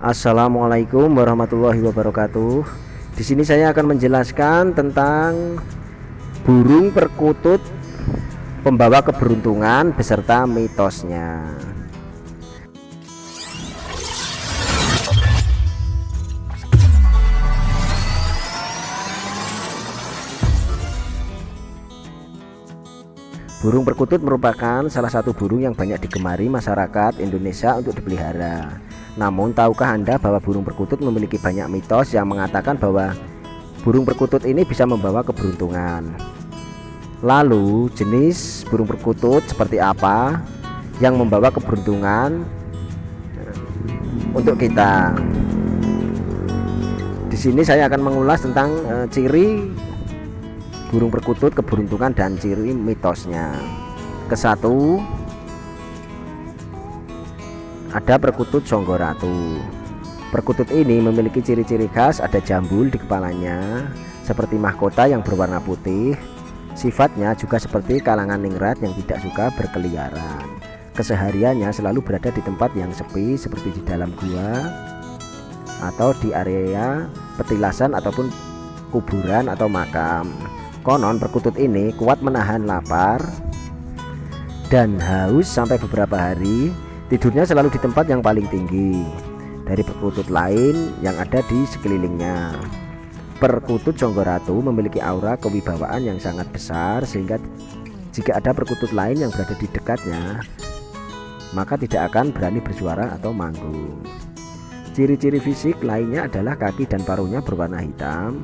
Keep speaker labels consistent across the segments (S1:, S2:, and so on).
S1: Assalamualaikum warahmatullahi wabarakatuh. Di sini saya akan menjelaskan tentang burung perkutut pembawa keberuntungan beserta mitosnya. Burung perkutut merupakan salah satu burung yang banyak digemari masyarakat Indonesia untuk dipelihara. Namun, tahukah Anda bahwa burung perkutut memiliki banyak mitos yang mengatakan bahwa burung perkutut ini bisa membawa keberuntungan? Lalu, jenis burung perkutut seperti apa yang membawa keberuntungan untuk kita? Di sini saya akan mengulas tentang e, ciri burung perkutut keberuntungan dan ciri mitosnya kesatu ada perkutut songgoratu perkutut ini memiliki ciri-ciri khas ada jambul di kepalanya seperti mahkota yang berwarna putih. Sifatnya juga seperti kalangan ningrat yang tidak suka berkeliaran. Kesehariannya selalu berada di tempat yang sepi seperti di dalam gua atau di area petilasan ataupun kuburan atau makam. Konon perkutut ini kuat menahan lapar dan haus sampai beberapa hari. Tidurnya selalu di tempat yang paling tinggi dari perkutut lain yang ada di sekelilingnya. Perkutut Jonggoratu memiliki aura kewibawaan yang sangat besar sehingga jika ada perkutut lain yang berada di dekatnya, maka tidak akan berani bersuara atau manggung. Ciri-ciri fisik lainnya adalah kaki dan paruhnya berwarna hitam,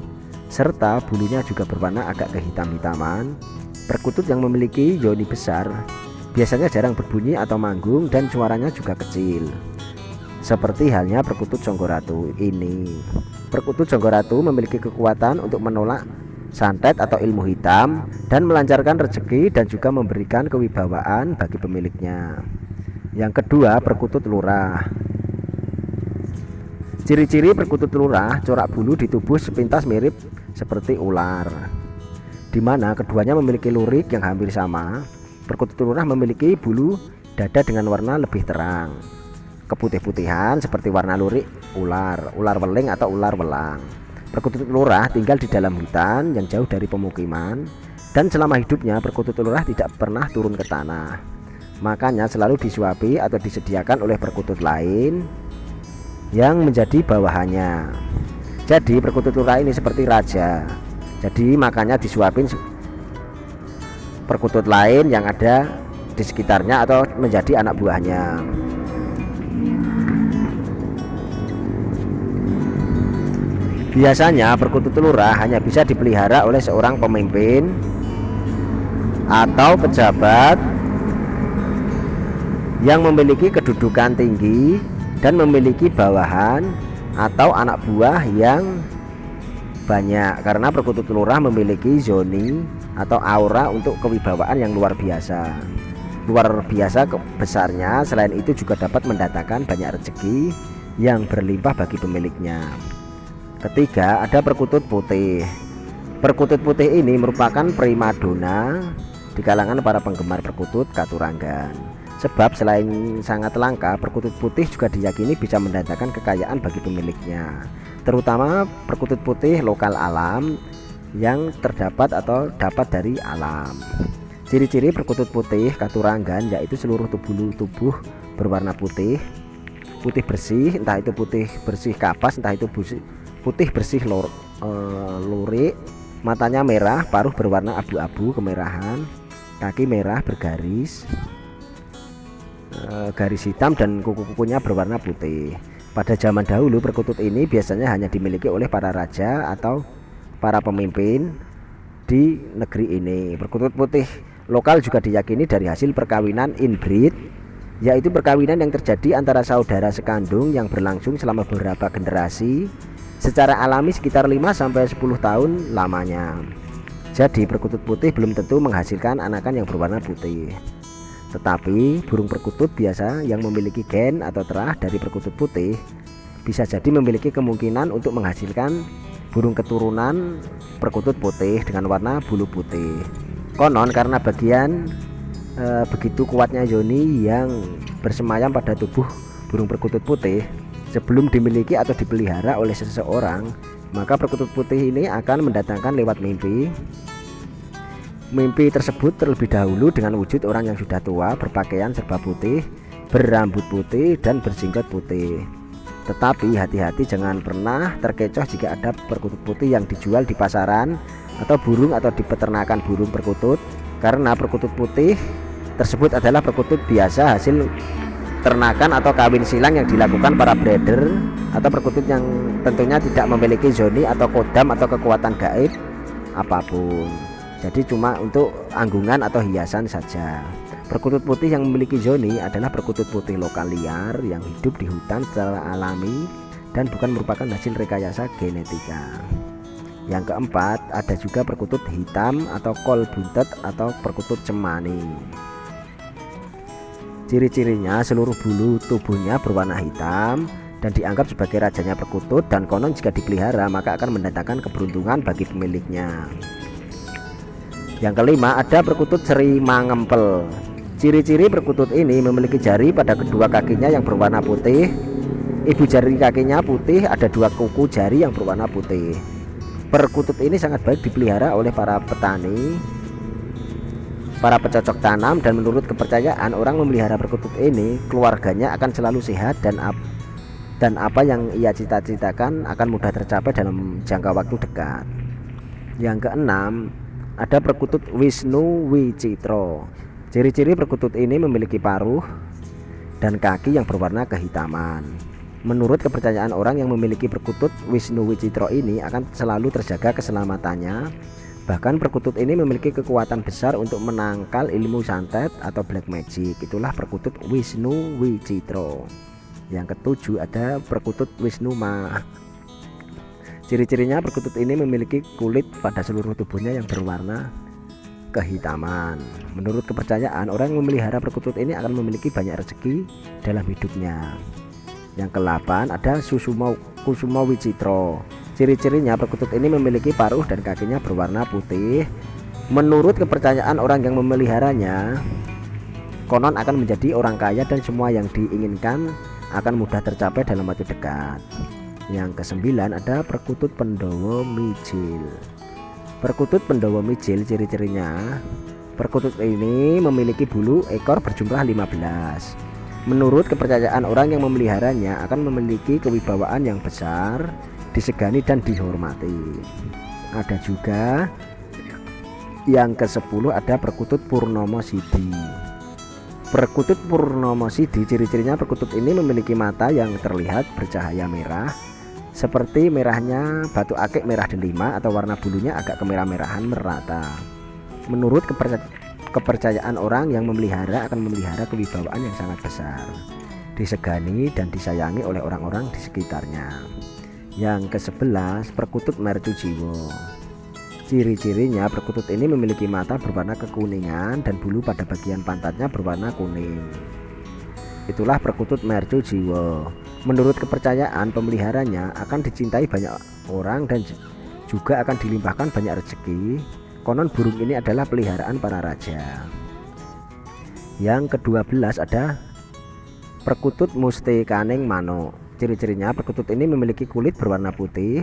S1: serta bulunya juga berwarna agak kehitam-hitaman. Perkutut yang memiliki yoni besar biasanya jarang berbunyi atau manggung dan suaranya juga kecil. Seperti halnya perkutut Jonggoratu ini. Perkutut Jonggoratu memiliki kekuatan untuk menolak santet atau ilmu hitam dan melancarkan rezeki dan juga memberikan kewibawaan bagi pemiliknya. Yang kedua, perkutut lurah. Ciri-ciri perkutut lurah, corak bulu di tubuh sepintas mirip seperti ular. Di mana keduanya memiliki lurik yang hampir sama. Perkutut lurah memiliki bulu dada dengan warna lebih terang. Keputih-putihan seperti warna lurik ular, ular weling atau ular welang. Perkutut lurah tinggal di dalam hutan yang jauh dari pemukiman dan selama hidupnya perkutut lurah tidak pernah turun ke tanah. Makanya selalu disuapi atau disediakan oleh perkutut lain yang menjadi bawahannya. Jadi perkutut lurah ini seperti raja. Jadi makanya disuapin perkutut lain yang ada di sekitarnya atau menjadi anak buahnya. Biasanya perkutut lurah hanya bisa dipelihara oleh seorang pemimpin atau pejabat yang memiliki kedudukan tinggi dan memiliki bawahan atau anak buah yang banyak karena perkutut lurah memiliki zoni atau aura untuk kewibawaan yang luar biasa. Luar biasa besarnya selain itu juga dapat mendatangkan banyak rezeki yang berlimpah bagi pemiliknya. Ketiga ada perkutut putih. Perkutut putih ini merupakan primadona di kalangan para penggemar perkutut katuranggan Sebab selain sangat langka, perkutut putih juga diyakini bisa mendatangkan kekayaan bagi pemiliknya. Terutama perkutut putih lokal alam yang terdapat atau dapat dari alam. Ciri-ciri perkutut putih katuranggan yaitu seluruh tubuh tubuh berwarna putih, putih bersih, entah itu putih bersih kapas, entah itu putih bersih lor, e, lurik, matanya merah, paruh berwarna abu-abu kemerahan, kaki merah bergaris, Eh, garis hitam dan kuku-kukunya berwarna putih. Pada zaman dahulu perkutut ini biasanya hanya dimiliki oleh para raja atau para pemimpin di negeri ini. Perkutut putih lokal juga diyakini dari hasil perkawinan inbreed yaitu perkawinan yang terjadi antara saudara sekandung yang berlangsung selama beberapa generasi secara alami sekitar 5 sampai 10 tahun lamanya. Jadi perkutut putih belum tentu menghasilkan anakan yang berwarna putih. Tetapi burung perkutut biasa yang memiliki gen atau terah dari perkutut putih bisa jadi memiliki kemungkinan untuk menghasilkan burung keturunan perkutut putih dengan warna bulu putih. Konon karena bagian e, begitu kuatnya yoni yang bersemayam pada tubuh burung perkutut putih sebelum dimiliki atau dipelihara oleh seseorang maka perkutut putih ini akan mendatangkan lewat mimpi mimpi tersebut terlebih dahulu dengan wujud orang yang sudah tua berpakaian serba putih berambut putih dan bersingkat putih. Tetapi hati-hati jangan pernah terkecoh jika ada perkutut putih yang dijual di pasaran atau burung atau di peternakan burung perkutut karena perkutut putih tersebut adalah perkutut biasa hasil ternakan atau kawin silang yang dilakukan para breeder atau perkutut yang tentunya tidak memiliki zoni atau kodam atau kekuatan gaib apa pun jadi cuma untuk anggungan atau hiasan saja. Perkutut putih yang memiliki zoni adalah perkutut putih lokal liar yang hidup di hutan secara alami dan bukan merupakan hasil rekayasa genetika. Yang keempat ada juga perkutut hitam atau kol buntet atau perkutut cemani. Ciri-cirinya seluruh bulu tubuhnya berwarna hitam dan dianggap sebagai rajanya perkutut dan konon jika dipelihara maka akan mendatangkan keberuntungan bagi pemiliknya. Yang kelima ada perkutut seri mangempel. Ciri-ciri perkutut ini memiliki jari pada kedua kakinya yang berwarna putih. Ibu jari kakinya putih, ada dua kuku jari yang berwarna putih. Perkutut ini sangat baik dipelihara oleh para petani para pecocok tanam dan menurut kepercayaan orang memelihara perkutut ini keluarganya akan selalu sehat dan ap dan apa yang ia cita-citakan akan mudah tercapai dalam jangka waktu dekat yang keenam ada perkutut Wisnu Wicitro ciri-ciri perkutut ini memiliki paruh dan kaki yang berwarna kehitaman menurut kepercayaan orang yang memiliki perkutut Wisnu Wicitro ini akan selalu terjaga keselamatannya Bahkan perkutut ini memiliki kekuatan besar untuk menangkal ilmu santet atau black magic. Itulah perkutut Wisnu Wicitro. Yang ketujuh ada perkutut Wisnu Ma. Ciri-cirinya perkutut ini memiliki kulit pada seluruh tubuhnya yang berwarna kehitaman. Menurut kepercayaan, orang yang memelihara perkutut ini akan memiliki banyak rezeki dalam hidupnya. Yang ke-8 ada Susuma Kusuma Wicitro. Ciri-cirinya perkutut ini memiliki paruh dan kakinya berwarna putih. Menurut kepercayaan orang yang memeliharanya, konon akan menjadi orang kaya dan semua yang diinginkan akan mudah tercapai dalam waktu dekat. Yang kesembilan ada perkutut pendowo mijil. Perkutut pendowo mijil ciri-cirinya Perkutut ini memiliki bulu ekor berjumlah 15 Menurut kepercayaan orang yang memeliharanya akan memiliki kewibawaan yang besar disegani dan dihormati. Ada juga yang ke 10 ada perkutut Purnomo Sidi. Perkutut Purnomo Sidi ciri-cirinya perkutut ini memiliki mata yang terlihat bercahaya merah seperti merahnya batu akik merah delima atau warna bulunya agak kemerah-merahan merata. Menurut kepercayaan orang yang memelihara akan memelihara kewibawaan yang sangat besar. Disegani dan disayangi oleh orang-orang di sekitarnya. Yang ke-11 perkutut mercujiwo. Ciri-cirinya perkutut ini memiliki mata berwarna kekuningan dan bulu pada bagian pantatnya berwarna kuning. Itulah perkutut mercujiwo Menurut kepercayaan pemeliharanya akan dicintai banyak orang dan juga akan dilimpahkan banyak rezeki. Konon burung ini adalah peliharaan para raja. Yang ke-12 ada perkutut musti kaning mano Ciri-cirinya perkutut ini memiliki kulit berwarna putih.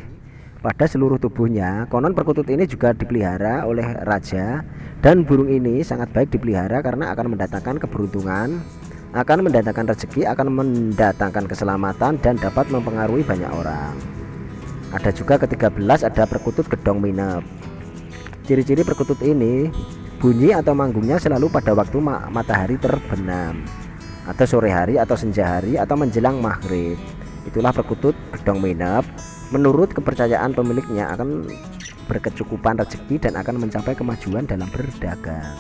S1: Pada seluruh tubuhnya. Konon perkutut ini juga dipelihara oleh raja. Dan burung ini sangat baik dipelihara karena akan mendatangkan keberuntungan, akan mendatangkan rezeki, akan mendatangkan keselamatan dan dapat mempengaruhi banyak orang. Ada juga ke-13 ada perkutut gedong minep. Ciri-ciri perkutut ini bunyi atau manggungnya selalu pada waktu matahari terbenam atau sore hari atau senja hari atau menjelang maghrib itulah perkutut gedong minep menurut kepercayaan pemiliknya akan berkecukupan rezeki dan akan mencapai kemajuan dalam berdagang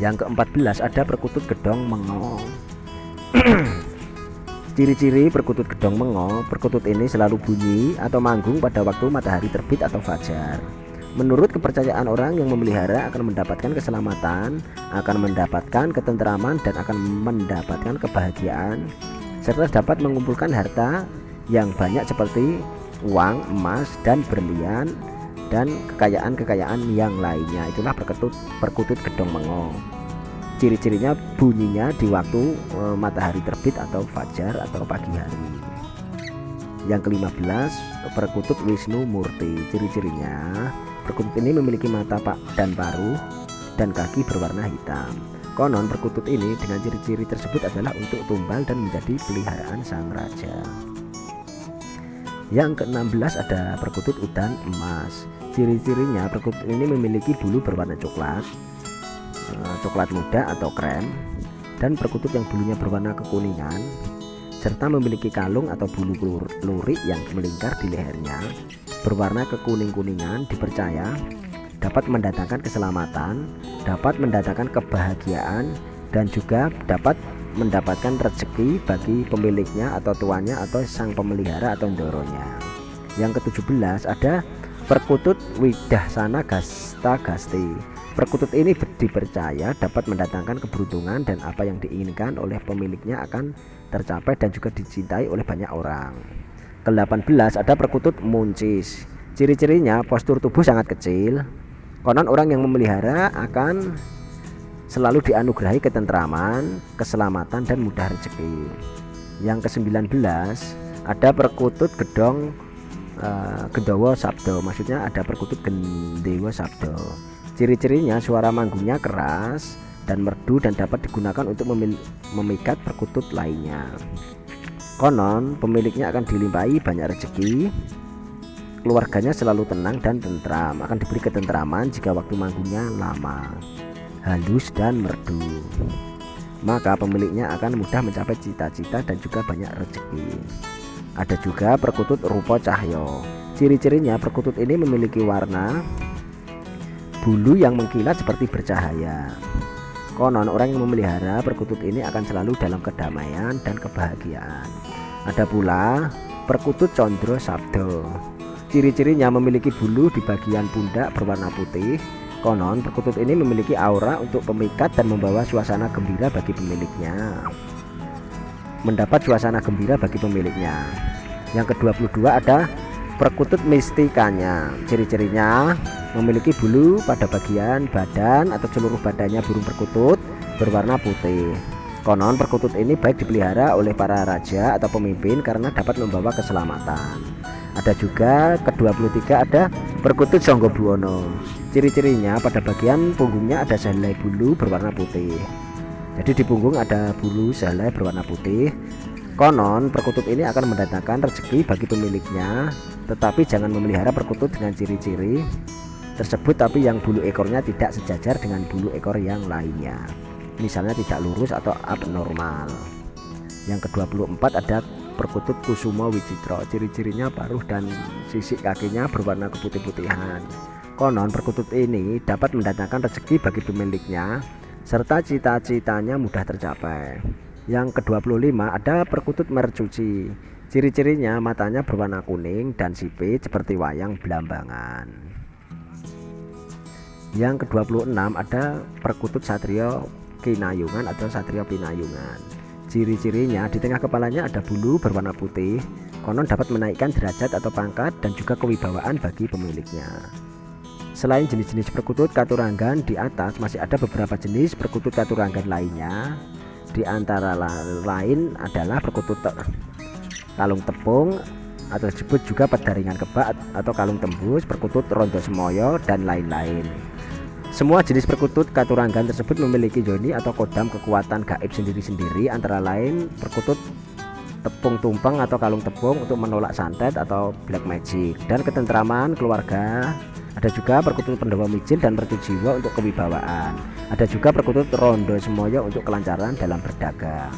S1: yang ke-14 ada perkutut gedong mengo. Ciri-ciri perkutut gedong mengo perkutut ini selalu bunyi atau manggung pada waktu matahari terbit atau fajar. Menurut kepercayaan orang yang memelihara akan mendapatkan keselamatan, akan mendapatkan ketentraman dan akan mendapatkan kebahagiaan serta dapat mengumpulkan harta yang banyak seperti uang, emas dan berlian dan kekayaan-kekayaan yang lainnya. Itulah perkutut perkutut gedong mengo. ciri-cirinya bunyinya di waktu e, matahari terbit atau fajar atau pagi hari yang ke-15 perkutut Wisnu Murti ciri-cirinya perkutut ini memiliki mata pak dan paruh dan kaki berwarna hitam konon perkutut ini dengan ciri-ciri tersebut adalah untuk tumbal dan menjadi peliharaan sang raja yang ke-16 ada perkutut udan emas. Ciri-cirinya perkutut ini memiliki bulu berwarna coklat Eh, coklat muda atau krem dan perkutut yang bulunya berwarna kekuningan serta memiliki kalung atau bulu lurik yang melingkar di lehernya. Berwarna kekuning-kuningan dipercaya dapat mendatangkan keselamatan, dapat mendatangkan kebahagiaan dan juga dapat mendapatkan rezeki bagi pemiliknya atau tuannya atau sang pemelihara atau ndoronya. Yang ke-17 ada perkutut Widahsana Gasta Gasti Perkutut ini dipercaya dapat mendatangkan keberuntungan dan apa yang diinginkan oleh pemiliknya akan tercapai dan juga dicintai oleh banyak orang. Ke-18 ada perkutut muncis. Ciri-cirinya postur tubuh sangat kecil. Konon orang yang memelihara akan selalu dianugerahi ketentraman, keselamatan dan mudah rezeki. Yang ke-19 ada perkutut gedong uh, Gendowo Sabdo. Maksudnya ada perkutut Gendewo Sabdo. Ciri-cirinya suara manggungnya keras dan merdu dan dapat digunakan untuk memikat perkutut lainnya. Konon pemiliknya akan dilimpahi banyak rezeki, keluarganya selalu tenang dan tentram, akan diberi ketentraman jika waktu manggungnya lama, halus dan merdu. Maka pemiliknya akan mudah mencapai cita-cita dan juga banyak rezeki. Ada juga perkutut rupa cahyo. Ciri-cirinya perkutut ini memiliki warna bulu yang mengkilat seperti bercahaya. Konon orang yang memelihara perkutut ini akan selalu dalam kedamaian dan kebahagiaan. Ada pula perkutut condro sabdo. Ciri-cirinya memiliki bulu di bagian pundak berwarna putih. Konon perkutut ini memiliki aura untuk pemikat dan membawa suasana gembira bagi pemiliknya. Mendapat suasana gembira bagi pemiliknya. Yang ke-22 ada perkutut mistikanya. Ciri-cirinya memiliki bulu pada bagian badan atau seluruh badannya burung perkutut berwarna putih. Konon perkutut ini baik dipelihara oleh para raja atau pemimpin karena dapat membawa keselamatan. Ada juga ke-23 ada perkutut Songgo Buwono. Ciri-cirinya pada bagian punggungnya ada sehelai bulu berwarna putih. Jadi di punggung ada bulu sehelai berwarna putih. Konon perkutut ini akan mendatangkan rezeki bagi pemiliknya, tetapi jangan memelihara perkutut dengan ciri-ciri tersebut tapi yang bulu ekornya tidak sejajar dengan bulu ekor yang lainnya. Misalnya tidak lurus atau abnormal. Yang ke-24 ada perkutut kusuma wicitro. Ciri-cirinya paruh dan sisik kakinya berwarna keputih-putihan konon perkutut ini dapat mendatangkan rezeki bagi pemiliknya serta cita-citanya mudah tercapai. Yang ke-25 ada perkutut mercuci. Ciri-cirinya matanya berwarna kuning dan sipit seperti wayang belambangan. Yang ke-26 ada perkutut satrio kinayungan atau satrio pinayungan. Ciri-cirinya di tengah kepalanya ada bulu berwarna putih. Konon dapat menaikkan derajat atau pangkat dan juga kewibawaan bagi pemiliknya selain jenis-jenis perkutut katuranggan di atas masih ada beberapa jenis perkutut katuranggan lainnya. Di antara lain adalah perkutut kalung tepung atau disebut juga pedaringan kebak atau kalung tembus, perkutut rondo semoyo dan lain-lain. Semua jenis perkutut katuranggan tersebut memiliki joni atau kodam kekuatan gaib sendiri-sendiri. Antara lain perkutut tepung tumpeng atau kalung tepung untuk menolak santet atau black magic. Dan ketentraman keluarga ada juga perkutut pendawa mijil dan mertu jiwa untuk kewibawaan. Ada juga perkutut rondo semoyo untuk kelancaran dalam berdagang.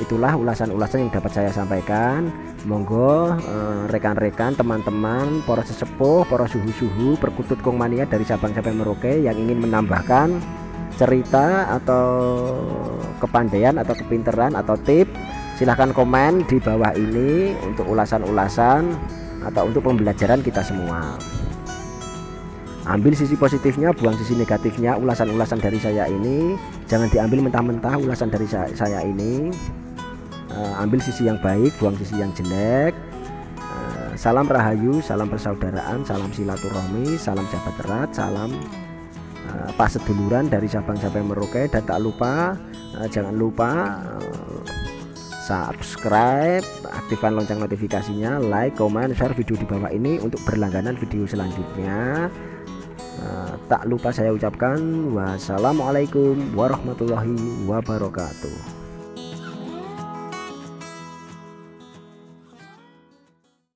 S1: Itulah ulasan-ulasan yang dapat saya sampaikan. Monggo eh, rekan-rekan teman-teman para sesepuh para suhu-suhu perkutut kong mania dari Sabang sampai Merauke yang ingin menambahkan cerita atau kepandaian atau kepinteran atau tip silahkan komen di bawah ini untuk ulasan-ulasan atau untuk pembelajaran kita semua ambil sisi positifnya buang sisi negatifnya. Ulasan-ulasan dari saya ini jangan diambil mentah-mentah ulasan dari saya ini. Uh, ambil sisi yang baik buang sisi yang jelek. Uh, salam rahayu salam persaudaraan salam silaturahmi salam jabat erat salam uh, pas seduluran dari Sabang sampai Merauke. Dan tak lupa uh, jangan lupa uh, subscribe aktifkan lonceng notifikasinya like comment share video di bawah ini untuk berlangganan video selanjutnya uh, tak lupa saya ucapkan wassalamualaikum warahmatullahi wabarakatuh